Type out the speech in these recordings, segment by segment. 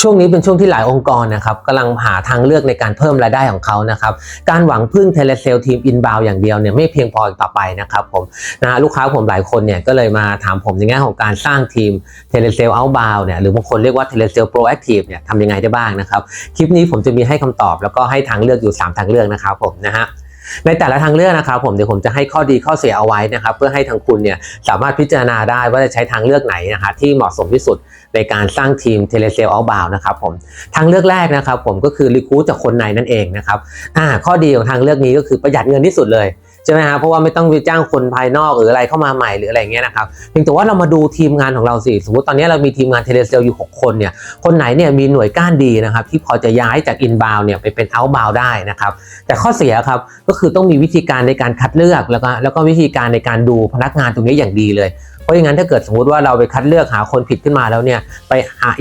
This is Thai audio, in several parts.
ช่วงนี้เป็นช่วงที่หลายองค์กรนะครับกำลังหาทางเลือกในการเพิ่มรายได้ของเขานะครับ การหวังพึ่งเทเลเซลทีมอินบาวอย่างเดียวเนี่ยไม่เพียงพออีกต่อไปนะครับผมนะฮะลูกค้าผมหลายคนเนี่ยก็เลยมาถามผมในแง่ของการสร้างทีมเทเลเซลเอาบาวเนี่ยหรือบางคนเรียกว่าเทเลเซลโปรแอคทีฟเนี่ยทำยังไงได้บ้างนะครับ คลิปนี้ผมจะมีให้คำตอบแล้วก็ให้ทางเลือกอยู่ 3 ทางเลือกนะครับผมนะฮะ ในแต่ละทางเลือกนะครับผมเดี๋ยวผมจะให้ข้อดีข้อเสียเอาไว้นะครับเพื่อให้ทางคุณเนี่ยสามารถพิจารณาได้ว่าจะใช้ทางเลือกไหนนะคะที่เหมาะสมที่สุดในการสร้างทีมเทเลเซลเอาบาวนะครับผมทางเลือกแรกนะครับผมก็คือรีคูจากคนในนั่นเองนะครับอ่าข้อดีของทางเลือกนี้ก็คือประหยัดเงินที่สุดเลย ใช่ไหมฮะเพราะว่าไม่ต้องไปจ้างคนภายนอกหรืออะไรเข้ามาใหม่หรืออะไรเงี้ยนะครับเพียงแต่ว่าเรามาดูทีมงานของเราสิสมมติตอนนี้เรามีทีมงานเทเลเซลอยู่ 6 คนเนี่ยคนไหนเนี่ยมีหน่วยก้านดีนะครับที่พอจะย้ายจากอินบาวเนี่ยไปเป็นเอาบาวได้นะครับแต่ข้อเสียครับก็คือต้องมีวิธีการในการคัดเลือกแล้วก็แล้วก็วิธีการในการดูพนักงานตรงนี้อย่างดีเลยเพราะอย่างนั้นถ้าเกิดสมมติว่าเราไปคัดเลือกหาคนผิดขึ้นมาแล้วเนี่ยไป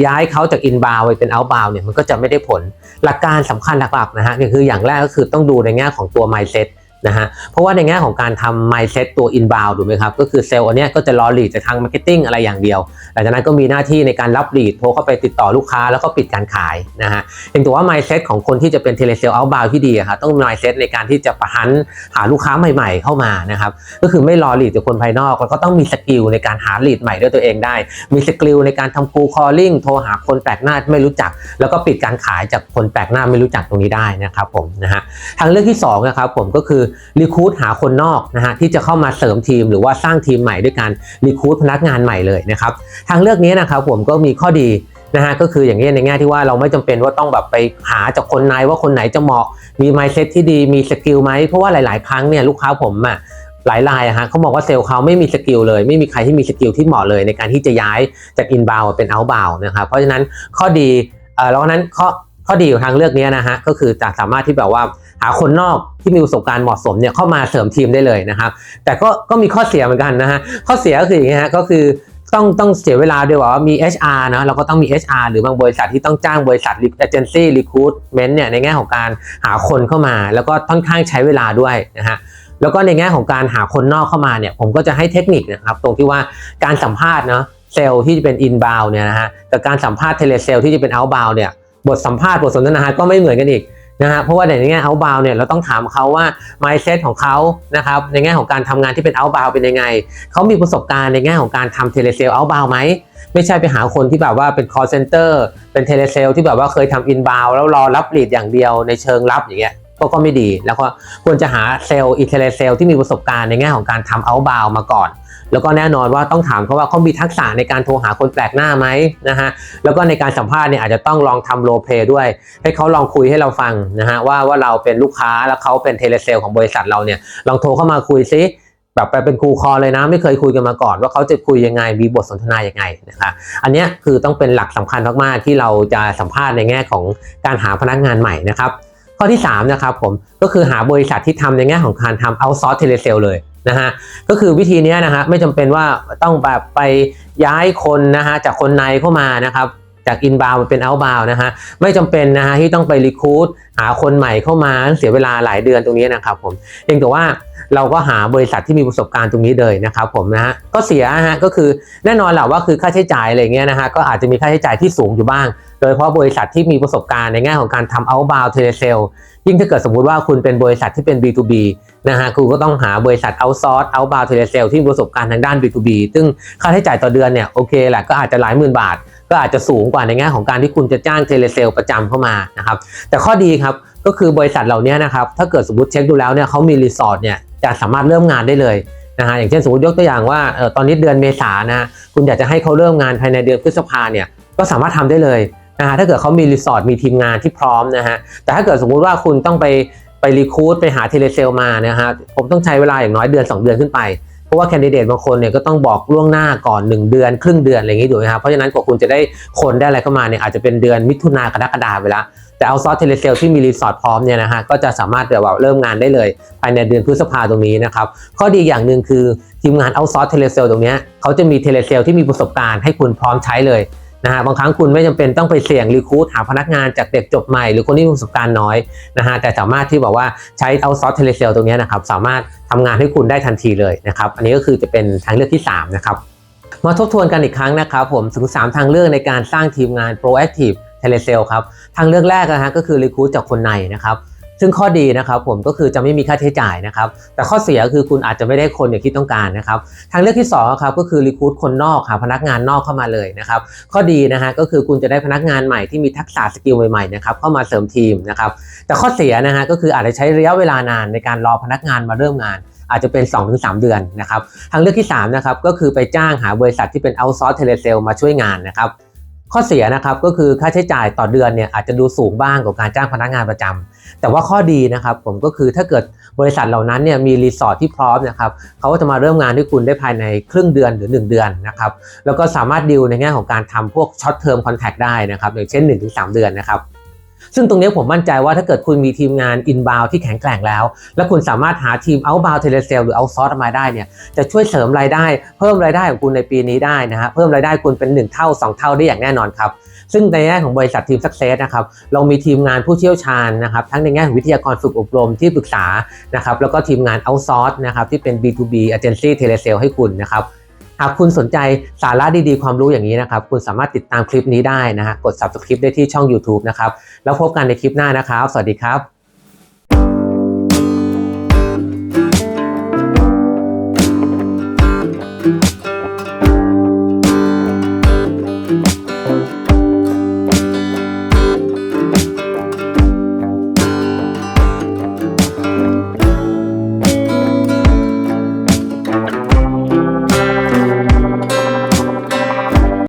ย้ายเขาจากอินบาวไปเป็นเอาบาวเนี่ยมันก็จะไม่ได้ผลหลักการสำคัญหลักๆนะฮะก็คืออย่างแรกก็คือต้องดูในแง่ของตัว mindset นะฮะเพราะว่าในแง่ของการทำ mindset ตัว inbound ถูกไหมครับ ก็คือเซลล์อันเนี้ยก็จะรอ lead จากทาง marketing อะไรอย่างเดียว หลังจากนั้นก็มีหน้าที่ในการรับ lead โทรเข้าไปติดต่อลูกค้าแล้วก็ปิดการขายนะฮะเพียงแต่ว่า mindset ของคนที่จะเป็น telesale outbound ที่ดีอะครับต้องมี mindset ในการที่จะประหันหาลูกค้าใหม่ๆ เข้ามานะครับก็คือไม่รอ lead จากคนภายนอกแล้วก็ต้องมีสกิลในการหา lead ใหม่ด้วยตัวเองได้ มีสกิลในการทำ cold calling โทรหาคนแปลกหน้าไม่รู้จัก แล้วก็ปิดการขายจากคนแปลกหน้าไม่รู้จักตรงนี้ได้นะครับผมนะฮะทางเลือกที่2นะครับผมก็คือรีคูดหาคนนอกนะฮะที่จะเข้ามาเสริมทีม หรือว่าสร้างทีมใหม่ด้วยการรีคูดพนักงานใหม่เลยนะครับทางเลือกนี้นะครับผมก็มีข้อดีนะฮะก็คืออย่างนี้ในแง่ที่ว่าเราไม่จำเป็นว่าต้องแบบไปหาจากคนในว่าคนไหนจะเหมาะมีไมซ์เซ็ตที่ดีมีสกิลไหมเพราะว่าหลาย ๆ ครั้งเนี่ยลูกค้าผมอะหลายรายอะฮะเขาบอกว่าเซลล์เขาไม่มีสกิลเลย ไม่มีใครที่มีสกิลที่เหมาะเลยในการที่จะย้ายจากอินบาวเป็นเอาบาวนะครับเพราะฉะนั้นข้อดีเอ่อแล้วนั้นข้อข้อดีของทางเลือกนี้นะฮะก็คือจะสามารถที่แบบว่า หาคนนอกที่มีประสบการณ์เหมาะสมเนี่ยเข้ามาเสริมทีมได้เลยนะครับ แต่ก็ก็มีข้อเสียเหมือนกันนะฮะข้อเสียก็คืออย่างนี้ฮะก็คือต้องต้องเสียเวลาด้วยว่ามี HR นะเราก็ต้องมี HR หรือบางบริษัทที่ต้องจ้างบริษัทเอเจนซี่รีคูดเมนต์เนี่ยในแง่ของการหาคนเข้ามา แล้วก็ค่อนข้างใช้เวลาด้วยนะฮะแล้วก็ในแง่ของการหาคนนอกเข้ามาเนี่ยผมก็จะให้เทคนิคนะครับตรงที่ว่าการสัมภาษณ์เนาะเซลล์ที่จะเป็น inbound เนี่ยนะฮะกับการสัมภาษณ์เทเลเซลที่จะเป็น outbound เนี่ยบทสัมภาษณ์บทสนทนาก็ไม่เหมือนกันอีก นะฮะเพราะว่าในแง่ outbound เนี่ยเราต้องถามเขาว่า mindset ของเขานะครับในแง่ของการทำงานที่เป็น outbound เป็นยังไง เขามีประสบการณ์ในแง่ของการทำ telesale outbound ไหมไม่ใช่ไปหาคนที่แบบว่าเป็น call center เป็น telesale ที่แบบว่าเคยทำ inbound แล้วรอรับ lead อย่างเดียวในเชิงรับอย่างเงี้ยก็ก็ไม่ดี แล้วก็ควรจะหาเซลล์อีเทเลเซลที่มีประสบการณ์ในแง่ของการทำ outbound มาก่อน แล้วก็แน่นอนว่าต้องถามเขาว่าเขามีทักษะในการโทรหาคนแปลกหน้าไหมนะฮะแล้วก็ในการสัมภาษณ์เนี่ยอาจจะต้องลองทำโรเพด้วย ให้เขาลองคุยให้เราฟังนะฮะว่าว่าเราเป็นลูกค้าแล้วเขาเป็นเทเลเซลของบริษัทเราเนี่ยลองโทรเข้ามาคุยซิแบบไปเป็นครูคอเลยนะ ไม่เคยคุยกันมาก่อนว่าเขาจะคุยยังไงมีบทสนทนายังไงนะคะอันนี้คือต้องเป็นหลักสำคัญมากๆที่เราจะสัมภาษณ์ในแง่ของการหาพนักงานใหม่นะครับข้อที่3นะครับผมก็คือหาบริษัทที่ทำในแง่ของการทำ outsource telesale เลย นะฮะก็คือวิธีนี้นะฮะไม่จำเป็นว่าต้องแบบไปย้ายคนนะฮะจากคนในเข้ามานะครับจาก inbound มาเป็น outbound นะฮะไม่จำเป็นนะฮะที่ต้องไป recruit หาคนใหม่เข้ามาเสียเวลาหลายเดือนตรงนี้นะครับผมเพียงแต่ว่าเราก็หาบริษัทที่มีประสบการณ์ตรงนี้เลยนะครับผมนะฮะก็เสียฮะก็คือแน่นอนแหละว่าคือค่าใช้จ่ายอะไรเงี้ยนะฮะก็อาจจะมีค่าใช้จ่ายที่สูงอยู่บ้าง ยเฉพาะบริษัทที่มีประสบการณ์ในแง่ของการทำ outbound telesale ยิ่งถ้าเกิดสมมุติว่าคุณเป็นบริษัทที่เป็น B2B นะฮะคุณก็ต้องหาบริษัท outsource outbound telesale ที่มีประสบการณ์ทางด้าน B2B ซึ่งค่าใช้จ่ายต่อเดือนเนี่ยโอเคแหละก็อาจจะหลายหมื่นบาท ก็อาจจะสูงกว่าในแง่ของการที่คุณจะจ้างเทเลเซลประจำเข้ามานะครับแต่ข้อดีครับก็คือบริษัทเหล่านี้นะครับถ้าเกิดสมมติเช็คดูแล้วเนี่ยเขามีรีสอร์ทเนี่ยจะสามารถเริ่มงานได้เลยนะฮะอย่างเช่นสมมติยกตัวอย่างว่าเออตอนนี้เดือนเมษานะคุณอยากจะให้เขาเริ่มงานภายในเดือนพฤษภาเนี่ยก็สามารถทำได้เลย นะฮะถ้าเกิดเขามีรีสอร์ทมีทีมงานที่พร้อมนะฮะแต่ถ้าเกิดสมมุติว่าคุณต้องไปไปรีคูดไปหาเทเลเซลมานะฮะผมต้องใช้เวลาอย่างน้อยเดือน 2 เดือนขึ้นไป เพราะว่าแคนดิเดตบางคนเนี่ยก็ต้องบอกล่วงหน้าก่อน 1 เดือน ครึ่งเดือนอะไรอย่างนี้ถูกไหมครับเพราะฉะนั้นกว่าคุณจะได้คนได้อะไรเข้ามาเนี่ยอาจจะเป็นเดือนมิถุนากรกฎาไปแล้วแต่เอาซอสเทเลเซลที่มีรีสอร์ทพร้อมเนี่ยนะฮะก็จะสามารถแบบว่าเริ่มงานได้เลยภายในเดือนพฤษภาตรงนี้นะครับข้อดีอย่างหนึ่งคือทีมงานเอาซอสเทเลเซลตรงเนี้ยเขาจะมีเทเลเซลที่มีประสบการณ์ให้คุณพร้อมใช้เลย นะฮะบางครั้งคุณไม่จำเป็นต้องไปเสี่ยงรีคูดหาพนักงานจากเด็กจบใหม่ หรือคนที่มีประสบการณ์น้อยนะฮะแต่สามารถที่บอกว่าใช้เอาซอสเทเลเซลตรงนี้นะครับสามารถทำงานให้คุณได้ทันทีเลยนะครับอันนี้ก็คือจะเป็นทางเลือกที่ 3 นะครับ มาทบทวนกันอีกครั้งนะครับผมถึง 3 ทางเลือกในการสร้างทีมงาน proactive เทเลเซลครับทางเลือกแรกนะฮะก็คือรีคูดจากคนในนะครับ ซึ่งข้อดีนะครับผมก็คือจะไม่มีค่าใช้จ่ายนะครับ แต่ข้อเสียคือคุณอาจจะไม่ได้คนอย่างที่ต้องการนะครับ ทางเลือกที่สองครับก็คือรีคูดคนนอกหาพนักงานนอกเข้ามาเลยนะครับ ข้อดีนะฮะก็คือคุณจะได้พนักงานใหม่ที่มีทักษะสกิลใหม่ๆนะครับเข้ามาเสริมทีมนะครับ แต่ข้อเสียนะฮะก็คืออาจจะใช้ระยะเวลานานในการรอพนักงานมาเริ่มงานอาจจะเป็น 2-3 เดือนนะครับ ทางเลือกที่3นะครับก็คือไปจ้างหาบริษัทที่เป็น outsource telecell มาช่วยงานนะครับ ข้อเสียนะครับก็คือค่าใช้จ่ายต่อเดือนเนี่ยอาจจะดูสูงบ้างกว่าการจ้างพนักงานประจำแต่ว่าข้อดีนะครับผมก็คือถ้าเกิดบริษัทเหล่านั้นเนี่ยมีรีสอร์ทที่พร้อมนะครับเขาก็จะมาเริ่มงานด้วยคุณได้ภายในครึ่งเดือนหรือ 1 เดือนนะครับแล้วก็สามารถดิวในแง่ของการทำพวกช็อตเทอมคอนแทคได้นะครับอย่างเช่น 1-3 เดือนนะครับ ซึ่งตรงนี้ผมมั่นใจว่าถ้าเกิดคุณมีทีมงาน inbound ที่แข็งแกร่งแล้ว และคุณสามารถหาทีม outbound telesale หรือ outsource มาได้เนี่ยจะช่วยเสริมรายได้ เพิ่มรายได้ของคุณในปีนี้ได้นะฮะเพิ่มรายได้คุณเป็น 1 เท่า 2 เท่าได้อย่างแน่นอนครับซึ่งในแง่ของบริษัททีม Success นะครับเรามีทีมงานผู้เชี่ยวชาญนะครับทั้งในแง่ของวิทยากรฝึกอบรมที่ปรึกษานะครับแล้วก็ทีมงาน outsource นะครับที่เป็น B2B agency telesale ให้คุณนะครับ หากคุณสนใจสาระดีๆ ความรู้อย่างนี้นะครับ คุณสามารถติดตามคลิปนี้ได้นะฮะกด subscribe ได้ที่ช่อง YouTube นะครับ แล้วพบกันในคลิปหน้านะครับ สวัสดีครับ